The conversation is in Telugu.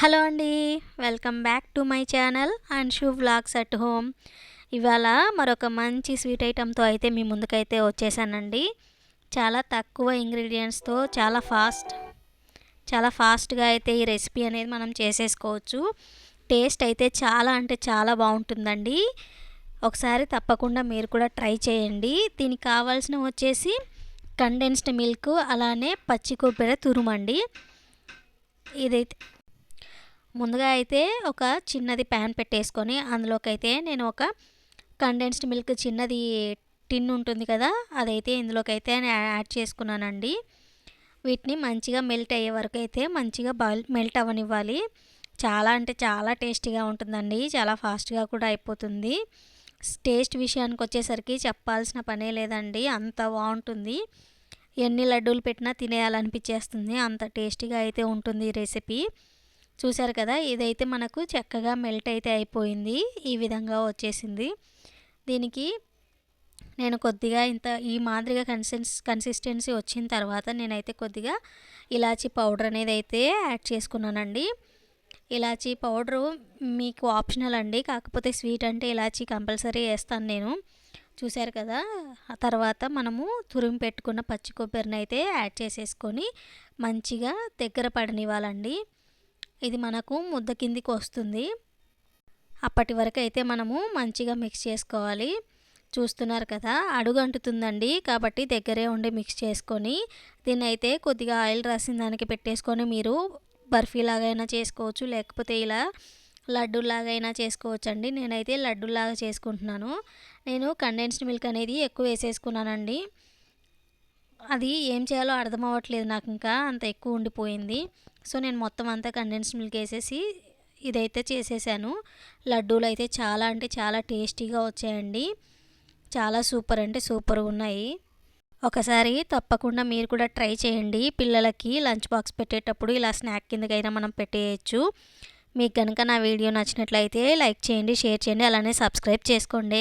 హలో అండి welcome back to my channel and shoe vlogs at home. ఇవాళ మరొక మంచి స్వీట్ ఐటెంతో అయితే మీ ముందుకైతే వచ్చేసానండి. చాలా తక్కువ ఇంగ్రీడియంట్స్తో చాలా ఫాస్ట్ చాలా ఫాస్ట్గా అయితే ఈ రెసిపీ అనేది మనం చేసేసుకోవచ్చు. టేస్ట్ అయితే చాలా అంటే చాలా బాగుంటుందండి. ఒకసారి తప్పకుండా మీరు కూడా ట్రై చేయండి. దీనికి కావాల్సిన వచ్చేసి కండెన్స్డ్ మిల్క్ అలానే పచ్చి కొబ్బరి తురుమండి. ఇదైతే ముందుగా అయితే ఒక చిన్నది ప్యాన్ పెట్టేసుకొని అందులోకైతే నేను ఒక కండెన్స్డ్ మిల్క్ చిన్నది టిన్ ఉంటుంది కదా అదైతే ఇందులోకైతే యాడ్ చేసుకున్నానండి. వీటిని మంచిగా మెల్ట్ అయ్యే వరకు అయితే మంచిగా బాయిల్ మెల్ట్ అవ్వనివ్వాలి. చాలా అంటే చాలా టేస్టీగా ఉంటుందండి చాలా ఫాస్ట్గా కూడా అయిపోతుంది. టేస్ట్ విషయానికి వచ్చేసరికి చెప్పాల్సిన పనే లేదండి అంత బాగుంటుంది. ఎన్ని లడ్డూలు పెట్టినా తినేయాలనిపించేస్తుంది అంత టేస్టీగా అయితే ఉంటుంది ఈ రెసిపీ చూసారు కదా ఇదైతే మనకు చక్కగా మెల్ట్ అయితే అయిపోయింది. ఈ విధంగా వచ్చేసింది. దీనికి నేను కొద్దిగా ఇంత ఈ మాదిరిగా కన్సిస్ కన్సిస్టెన్సీ వచ్చిన తర్వాత నేనైతే కొద్దిగా ఇలాచీ పౌడర్ అనేది అయితే యాడ్ చేసుకున్నానండి. ఇలాచీ పౌడరు మీకు ఆప్షనల్ అండి. కాకపోతే స్వీట్ అంటే ఇలాచీ కంపల్సరీ వేస్తాను నేను. చూశారు కదా ఆ తర్వాత మనము తురిమి పెట్టుకున్న పచ్చి కొబ్బరిని అయితే యాడ్ చేసేసుకొని మంచిగా దగ్గర పడనివ్వాలండి. ఇది మనకు ముద్ద కిందికి వస్తుంది. అప్పటి వరకు అయితే మనము మంచిగా మిక్స్ చేసుకోవాలి. చూస్తున్నారు కదా అడుగు అంటుతుందండి. కాబట్టి దగ్గరే ఉండి మిక్స్ చేసుకొని దీన్ని అయితే కొద్దిగా ఆయిల్ రాసిన దానికి పెట్టేసుకొని మీరు బర్ఫీలాగైనా చేసుకోవచ్చు. లేకపోతే ఇలా లడ్డూలాగైనా చేసుకోవచ్చు అండి నేనైతే లడ్డూలాగా చేసుకుంటున్నాను. నేను కండెన్స్డ్ మిల్క్ అనేది ఎక్కువ వేసేసుకున్నానండి. అది ఏం చేయాలో అర్థం అవ్వట్లేదు నాకు ఇంకా అంత ఎక్కువ ఉండిపోయింది. సో నేను మొత్తం అంతా కండెన్స్డ్ మిల్క్ వేసేసి ఇదైతే చేసేసాను. లడ్డూలు అయితే చాలా అంటే చాలా టేస్టీగా వచ్చాయండి. చాలా సూపర్ అంటే సూపర్గా ఉన్నాయి. ఒకసారి తప్పకుండా మీరు కూడా ట్రై చేయండి. పిల్లలకి లంచ్ బాక్స్ పెట్టేటప్పుడు ఇలా స్నాక్ కిందకైనా మనం పెట్టేయచ్చు. మీకు కనుక నా వీడియో నచ్చినట్లయితే లైక్ చేయండి షేర్ చేయండి అలానే సబ్స్క్రైబ్ చేసుకోండి.